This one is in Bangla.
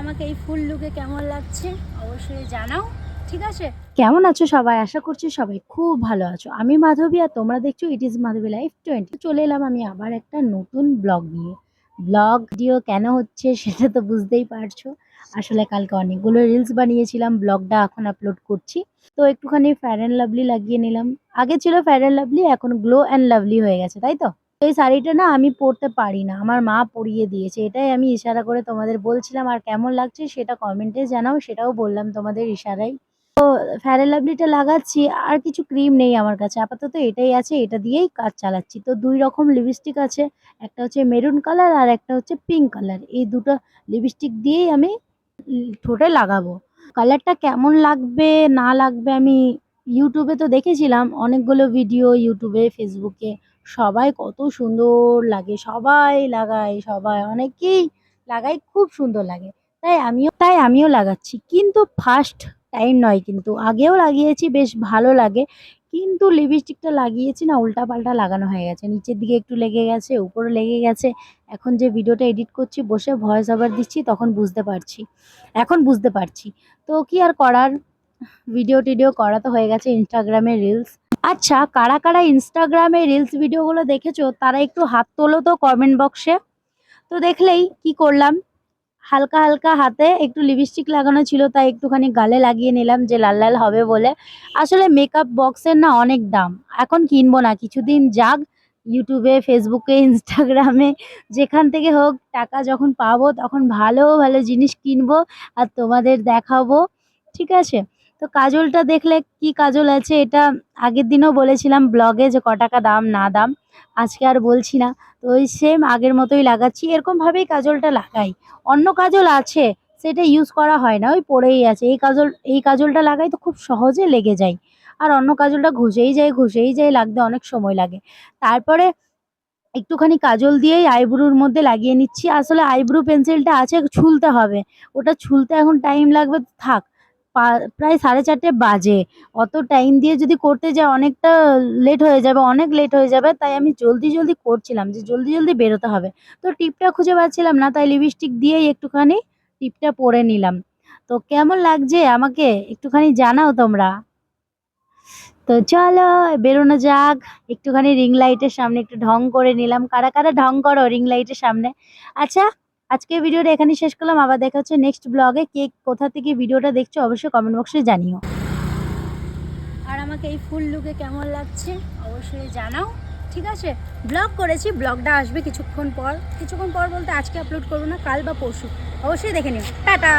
আমাকে এই ফুল লুকে কেমন লাগছে অবশ্যই জানাও। ঠিক আছে? কেমন আছো সবাই? আশা করছি সবাই খুব ভালো আছো। আমি মাধবী আর তোমরা দেখছ it is Madhabi life twenty চলে এলাম আমি আবার একটা নতুন ব্লগ নিয়ে। ব্লগ ভিডিও কেন হচ্ছে সেটা তো বুঝতেই পারছ। আসলে কালকে অনেকগুলো রিলস বানিয়েছিলাম ব্লগটা এখন আপলোড করছি। তো একটুখানি ফ্যার অ্যান্ড লাভলি লাগিয়ে নিলাম। আগে ছিল ফ্যার অ্যান্ড লাভলি এখন গ্লো অ্যান্ড লাভলি হয়ে গেছে, তাই তো? এই শাড়িটা না আমি পরতে পারি না। আমার মা পরিয়ে দিয়েছে। এটাই আমি ইশারা করে তোমাদের বলছিলাম। আর কেমন লাগছে সেটা কমেন্টে জানাও, সেটাও বললাম তোমাদের ইশারায়। ফ্যার অ্যান্ড লাভলিটা লাগাচ্ছি, আর কিছু ক্রিম নেই আমার কাছে। আপাতত এটাই আছে, এটা দিয়েই কাজ চালাচ্ছি। তো দুই রকম লিপস্টিক আছে, একটা হচ্ছে মেরুন কালার আর একটা হচ্ছে পিঙ্ক কালার এই দুটো লিপস্টিক দিয়েই আমি ঠোঁটে লাগাবো। কালারটা কেমন লাগবে, না লাগবে আমি ইউটিউবে তো দেখেছিলাম। অনেকগুলো ভিডিও ইউটিউবে ফেসবুকে সবাই কত সুন্দর লাগে, সবাই লাগায়, সবাই অনেকেই লাগায়, খুব সুন্দর লাগে। তাই আমিও তাই আমিও লাগাচ্ছি। কিন্তু ফার্স্ট টাইম নয় কিন্তু, আগেও লাগিয়েছি, বেশ ভালো লাগে। কিন্তু লিপস্টিকটা লাগিয়েছি না উল্টা পাল্টা লাগানো হয়ে গেছে। নিচের দিকে একটু লেগে গেছে, উপরে লেগে গেছে। এখন যে ভিডিওটা এডিট করছি, বসে ভয়েস ওভার দিচ্ছি, তখন বুঝতে পারছি। এখন বুঝতে পারছি। তো কি আর করার? ভিডিও টিডিও করা তো হয়ে গেছে ইনস্টাগ্রামে রিলস আচ্ছা কারা কারা ইনস্টাগ্রামে রিলস ভিডিওগুলো দেখেছ, তারা একটু হাত তোলো তো কমেন্ট বক্সে তো দেখলেই কি করলাম, হালকা হালকা হাতে একটু লিপস্টিক লাগানো ছিল, তাই একটুখানি গালে লাগিয়ে নিলাম যে লাল লাল হবে বলে। আসলে মেকআপ বক্সের না অনেক দাম, এখন কিনবো না, কিছুদিন যাক ইউটিউবে ফেসবুকে ইনস্টাগ্রামে যেখান থেকে হোক, টাকা যখন পাবো, তখন ভালো ভালো জিনিস কিনবো আর তোমাদের দেখাবো, ঠিক আছে? তো কাজলটা দেখলে কি কাজল আছে এটা আগের দিনও বলেছিলাম ব্লগে যে ক টাকা দাম, না দাম। আজকে আর বলছি না। তো ওই সেম আগের মতোই লাগাচ্ছি। এরকমভাবেই কাজলটা লাগাই। অন্য কাজল আছে, সেটা ইউজ করা হয় না, ওই পড়েই আছে। এই কাজল, এই কাজলটা লাগাই তো খুব সহজে লেগে যায়। আর অন্য কাজলটা ঘষেই যায় ঘষেই যায়, লাগতে অনেক সময় লাগে। তারপরে একটুখানি কাজল দিয়েই আইব্রুর মধ্যে লাগিয়ে নিচ্ছি। আসলে আইব্রু পেন্সিলটা আছে, ছুলতে হবে। ওটা ছুলতে এখন টাইম লাগবে, থাক। প্রায় সাড়ে চারটে বাজে। অত টাইম দিয়ে যদি করতে যাই, অনেকটা লেট হয়ে যাবে, অনেক লেট হয়ে যাবে, তাই আমি জলদি জলদি করছিলাম যে জলদি জলদি বেরোতে হবে। তো টিপটা খুঁজে পাচ্ছিলাম না, তাই লিপস্টিক দিয়েই একটুখানি টিপটা পরে নিলাম। তো কেমন লাগছে আমাকে? একটুখানি জানাও তোমরা। তো চলো, বেরোনো যাক। একটুখানি রিং লাইটের সামনে একটু ঢং করে নিলাম। কারা কারা ঢং করো রিং লাইটের সামনে? আচ্ছা আজকে ভিডিওটা এখানেই শেষ করলাম। আবার দেখা হচ্ছে নেক্সট ব্লগে কে কোথা থেকে ভিডিওটা দেখছ অবশ্যই কমেন্ট বক্সে জানিও। আর আমাকে এই ফুল লুকে কেমন লাগছে অবশ্যই জানাও। ঠিক আছে? ব্লগ করেছি ব্লগটা আসবে কিছুক্ষণ পর। কিছুক্ষণ পর বলতে আজকে আপলোড করব না, কাল বা পরশু। অবশ্যই দেখে নিও। টাটা!